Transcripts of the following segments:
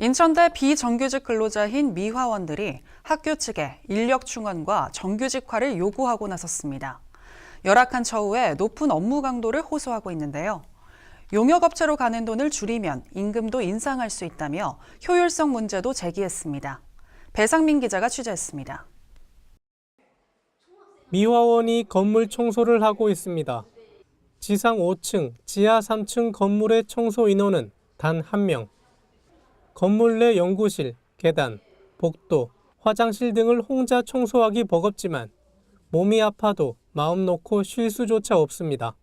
인천대 비정규직 근로자인 미화원들이 학교 측에 인력 충원과 정규직화를 요구하고 나섰습니다. 열악한 처우에 높은 업무 강도를 호소하고 있는데요. 용역업체로 가는 돈을 줄이면 임금도 인상할 수 있다며 효율성 문제도 제기했습니다. 배상민 기자가 취재했습니다. 미화원이 건물 청소를 하고 있습니다. 지상 5층, 지하 3층 건물의 청소 인원은 단 한 명. 건물 내 연구실, 계단, 복도, 화장실 등을 혼자 청소하기 버겁지만 몸이 아파도 마음 놓고 쉴 수조차 없습니다.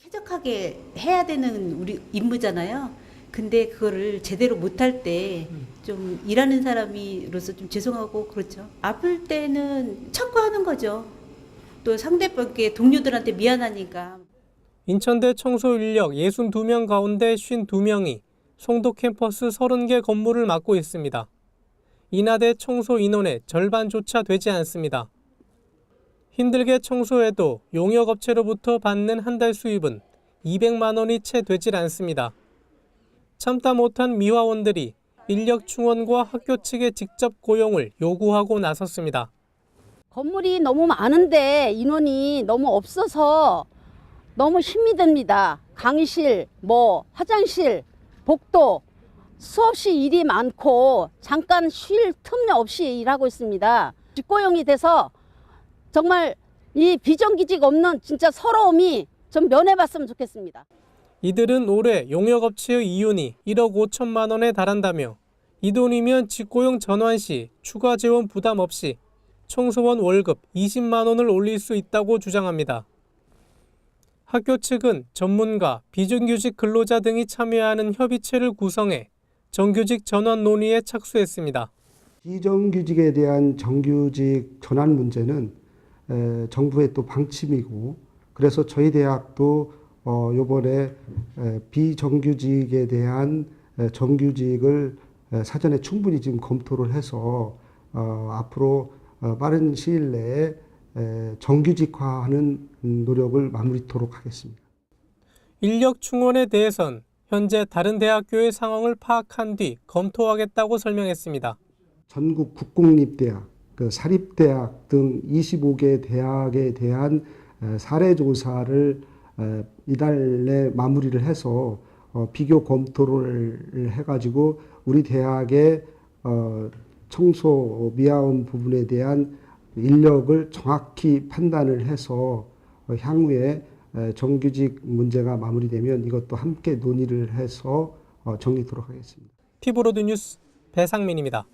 쾌적하게 해야 되는 우리 임무잖아요. 근데 그거를 제대로 못할 때 좀 일하는 사람이로서 좀 죄송하고 그렇죠. 아플 때는 참고 하는 거죠. 또 상대방께 동료들한테 미안하니까. 인천대 청소 인력 62명 가운데 52명이 송도 캠퍼스 30개 건물을 맡고 있습니다. 인하대 청소 인원의 절반조차 되지 않습니다. 힘들게 청소해도 용역업체로부터 받는 한 달 수입은 200만 원이 채 되질 않습니다. 참다 못한 미화원들이 인력 충원과 학교 측의 직접 고용을 요구하고 나섰습니다. 건물이 너무 많은데 인원이 너무 없어서 너무 힘이 듭니다. 강의실, 뭐 화장실, 복도 수없이 일이 많고 잠깐 쉴 틈 없이 일하고 있습니다. 직고용이 돼서 정말 이 비정규직 없는 진짜 서러움이 좀 면해봤으면 좋겠습니다. 이들은 올해 용역업체의 이윤이 1억 5천만 원에 달한다며 이 돈이면 직고용 전환 시 추가 재원 부담 없이 청소원 월급 20만 원을 올릴 수 있다고 주장합니다. 학교 측은 전문가, 비정규직 근로자 등이 참여하는 협의체를 구성해 정규직 전환 논의에 착수했습니다. 비정규직에 대한 정규직 전환 문제는 에, 정부의 또 방침이고 그래서 저희 대학도 어, 요번에 에, 비정규직에 대한 에, 정규직을 에, 사전에 충분히 지금 검토를 해서 어, 앞으로 어, 빠른 시일 내에 에, 정규직화하는 음, 노력을 마무리토록 하겠습니다. 인력 충원에 대해선 현재 다른 대학교의 상황을 파악한 뒤 검토하겠다고 설명했습니다. 전국 국공립대학, 그 사립대학 등 25개 대학에 대한 에, 사례 조사를 에, 이달 내 마무리를 해서 어, 비교 검토를 해가지고 우리 대학의 어, 청소 미화원 부분에 대한 인력을 정확히 판단을 해서 어, 향후에 에, 정규직 문제가 마무리되면 이것도 함께 논의를 해서 어, 정리토록 하겠습니다. 티브로드 뉴스 배상민입니다.